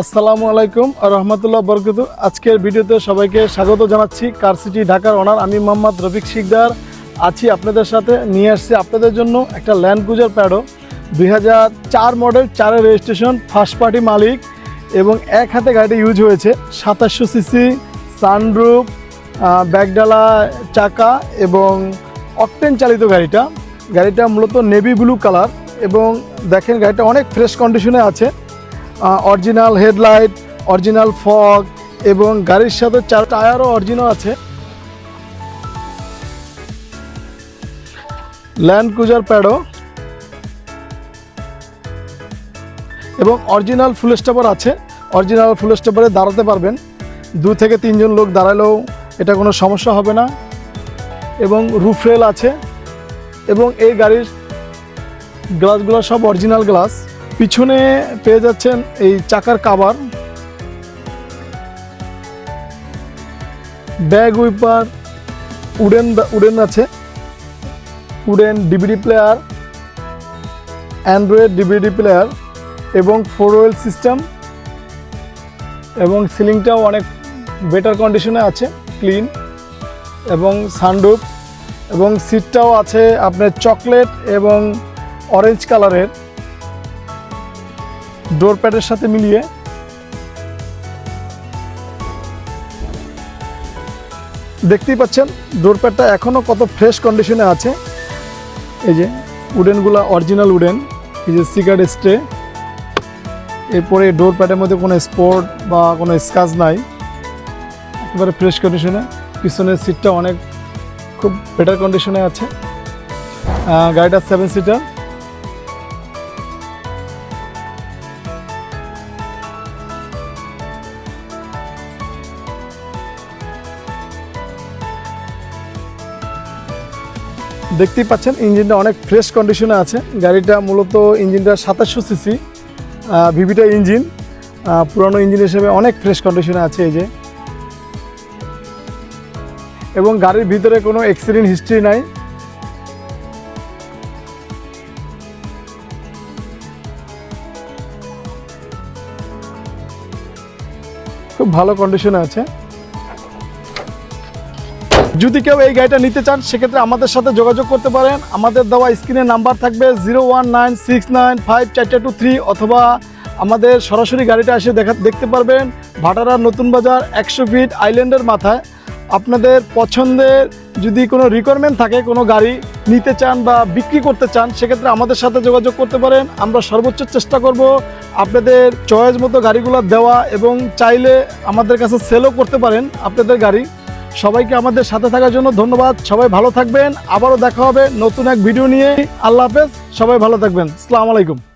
আসসালামু আলাইকুম রহমতুল্লাহ বরকত। আজকের ভিডিওতে সবাইকে স্বাগত জানাচ্ছি কার সিটি ঢাকার ওনার আমি মোহাম্মদ রফিক শিকদার। আছি আপনাদের সাথে, নিয়ে আসছি আপনাদের জন্য একটা ল্যান্ড ক্রুজার প্যাডো দুই চার মডেল চারের রেজিস্ট্রেশন ফার্স্ট পার্টি মালিক এবং এক হাতে গাড়িটা ইউজ হয়েছে, সাতাশশো সিসি সানরুফ ব্যাগডালা, চাকা এবং অকটেন চালিত গাড়িটা। গাড়িটা মূলত নেভি ব্লু কালার এবং দেখেন গাড়িটা অনেক ফ্রেশ কন্ডিশনে আছে। অরিজিনাল হেডলাইট অরিজিনাল ফগ এবং গাড়ির সাথে চার টায়ারও অরিজিনাল আছে। ল্যান্ড ক্রুজার প্যাডো এবং অরিজিনাল ফুল স্টপার আছে। অরিজিনাল ফুল স্টপারে দাঁড়াতে পারবেন। দু থেকে তিনজন লোক দাঁড়ালেও এটা কোনো সমস্যা হবে না। এবং রুফ রেল আছে। এবং এই গাড়ির গ্লাসগুলো সব অরিজিনাল গ্লাস পিছনে পেয়ে যাচ্ছেন এই চাকার cover bag wiper wooden wooden আছে। Wooden DVD player, Android DVD player এবং ফোর ওয়েল সিস্টেম এবং সিলিংটাও অনেক বেটার কন্ডিশনে আছে, ক্লিন এবং সানরুফ এবং সিটটাও আছে আপনার চকলেট এবং অরেঞ্জ কালারের। ডোর প্যাডের সাথে মিলিয়ে দেখতেই পাচ্ছেন, ডোর প্যাডটা এখনও কত ফ্রেশ কন্ডিশনে আছে। এই যে, উডেনগুলা অরিজিনাল উডেন, এই যে সিগারেট স্ট্রে এরপরে ডোর প্যাডের মধ্যে কোনো স্পট বা কোনো স্কাচ নাই। একেবারে ফ্রেশ কন্ডিশনে, পিছনের সিটটা অনেক খুব বেটার কন্ডিশনে আছে। গাড়িটা সেভেন সিটার দেখতেই পাচ্ছেন, ইঞ্জিনটা অনেক ফ্রেশ কন্ডিশনে আছে। গাড়িটা মূলত ইঞ্জিনটা সাতাশশো সিসি ভিভিটা ইঞ্জিন। পুরানো ইঞ্জিন হিসেবে অনেক ফ্রেশ কন্ডিশনে আছে এই যে। এবং গাড়ির ভিতরে কোনো অ্যাক্সিডেন্ট হিস্ট্রি নাই। খুব ভালো কন্ডিশনে আছে। যদি কেউ এই গাড়িটা নিতে চান, সেক্ষেত্রে আমাদের সাথে যোগাযোগ করতে পারেন। আমাদের দেওয়া স্ক্রিনের নাম্বার থাকবে zero one nine six nine five two three অথবা আমাদের সরাসরি গাড়িটা এসে দেখা, দেখতে পারবেন ভাটারার নতুন বাজার একশো ফিট আইল্যান্ডের মাথায়। আপনাদের পছন্দের যদি কোনো রিকোয়ারমেন্ট থাকে, কোনো গাড়ি নিতে চান বা বিক্রি করতে চান, সেক্ষেত্রে আমাদের সাথে যোগাযোগ করতে পারেন। আমরা সর্বোচ্চ চেষ্টা করব আপনাদের চয়েস মতো গাড়িগুলো দেওয়া এবং চাইলে আমাদের কাছে সেলও করতে পারেন আপনাদের গাড়ি। সবাইকে আমাদের সাথে থাকার জন্য ধন্যবাদ। সবাই ভালো থাকবেন। আবারও দেখা হবে নতুন এক ভিডিও নিয়ে। আল্লাহ হাফেজ। সবাই ভালো থাকবেন। আসসালামু আলাইকুম।